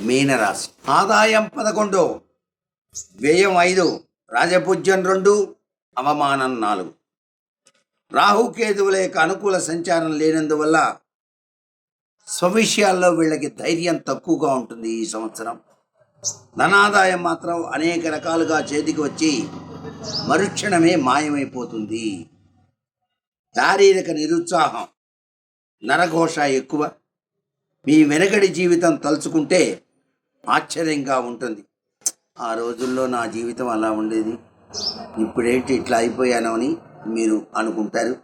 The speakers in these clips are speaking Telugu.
మీనరాశి. ఆదాయం పదకొండు వ్యయం ఐదు రాజపూజ్యం రెండు అవమానం నాలుగు. రాహుకేతువుల యొక్క అనుకూల సంచారం లేనందువల్ల స్వవిషయాల్లో వీళ్ళకి ధైర్యం తక్కువగా ఉంటుంది ఈ సంవత్సరం. ధనాదాయం మాత్రం అనేక రకాలుగా చేతికి వచ్చి మరుక్షణమే మాయమైపోతుంది. శారీరక నిరుత్సాహం నరఘోష ఎక్కువ. మీ వెనకడి జీవితం తలుచుకుంటే ఆశ్చర్యంగా ఉంటుంది. ఆ రోజుల్లో నా జీవితం అలా ఉండేది. ఇప్పుడేంటి ఇట్లా అయిపోయాను అని మీరు అనుకుంటారు?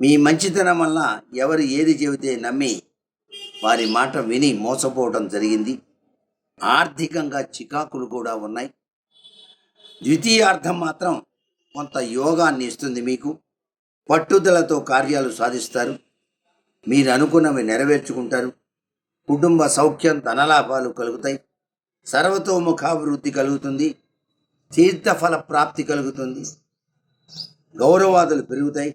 మీ మంచితనం వల్ల ఎవరు ఏది చెబితే నమ్మి వారి మాట విని మోసపోవడం జరిగింది. ఆర్థికంగా చికాకులు కూడా ఉన్నాయి. ద్వితీయార్థం మాత్రం కొంత యోగాన్ని ఇస్తుంది మీకు. పట్టుదలతో కార్యాలు సాధిస్తారు. మీరు అనుకున్నవి నెరవేర్చుకుంటారు. కుటుంబ సౌఖ్యం ధనలాభాలు కలుగుతాయి. సర్వతోముఖాభివృద్ధి కలుగుతుంది తీర్థఫల ప్రాప్తి కలుగుతుంది గౌరవాదులు పెరుగుతాయి.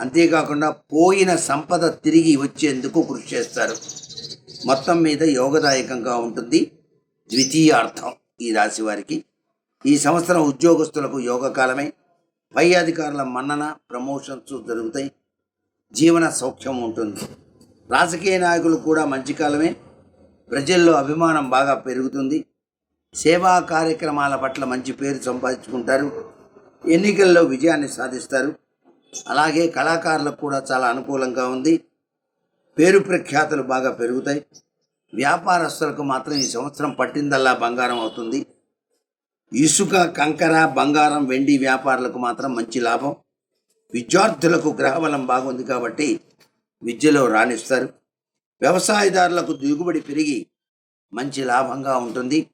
అంతేకాకుండా పోయిన సంపద తిరిగి వచ్చేందుకు కృషి చేస్తారు. మొత్తం మీద యోగదాయకంగా ఉంటుంది. ద్వితీయార్థం ఈ రాశి వారికి. ఈ సంవత్సరం ఉద్యోగస్తులకు యోగకాలమే. పై అధికారుల మన్నన ప్రమోషన్స్ జరుగుతాయి. జీవన సౌఖ్యం ఉంటుంది. రాజకీయ నాయకులు కూడా మంచి కాలమే. ప్రజల్లో అభిమానం బాగా పెరుగుతుంది. సేవా కార్యక్రమాల పట్ల మంచి పేరు సంపాదించుకుంటారు. ఎన్నికల్లో విజయాన్ని సాధిస్తారు. అలాగే కళాకారులకు కూడా చాలా అనుకూలంగా ఉంది. పేరు ప్రఖ్యాతలు బాగా పెరుగుతాయి. వ్యాపారస్తులకు మాత్రం ఈ సంవత్సరం పట్టిందల్లా బంగారం అవుతుంది. ఇసుక కంకర బంగారం వెండి వ్యాపారులకు మాత్రం మంచి లాభం. విద్యార్థులకు గ్రహబలం బాగుంది కాబట్టి విద్యలో రాణిస్తారు. వ్యవసాయదారులకు దిగుబడి పెరిగి మంచి లాభంగా ఉంటుంది.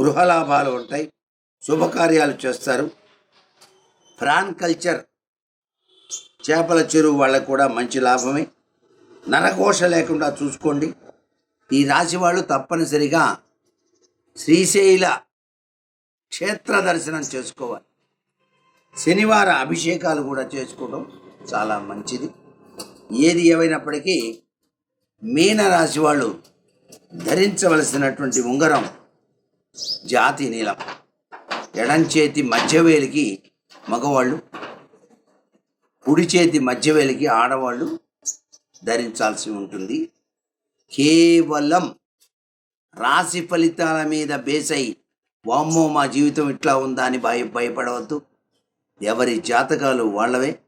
గృహ లాభాలు ఉంటాయి. శుభకార్యాలు చేస్తారు. ఫ్రాన్ కల్చర్ చేపల చెరువు వాళ్ళకు కూడా మంచి లాభమే. నరఘోష లేకుండా చూసుకోండి. ఈ రాశి వాళ్ళు తప్పనిసరిగా శ్రీశైల క్షేత్ర దర్శనం చేసుకోవాలి. శనివార అభిషేకాలు కూడా చేసుకోవడం చాలా మంచిది. ఏది ఏమైనప్పటికీ మీనరాశి వాళ్ళు ధరించవలసినటువంటి ఉంగరం జాతి నీలం. ఎడంచేతి మధ్యవేలికి మగవాళ్ళు కుడి చేతి మధ్యవేలికి ఆడవాళ్ళు ధరించాల్సి ఉంటుంది. కేవలం రాశి ఫలితాల మీద బేస్ అయి వామ్మో మా జీవితం ఇట్లా ఉందా అని భయ భయపడవద్దు. ఎవరి జాతకాలు వాళ్ళవే.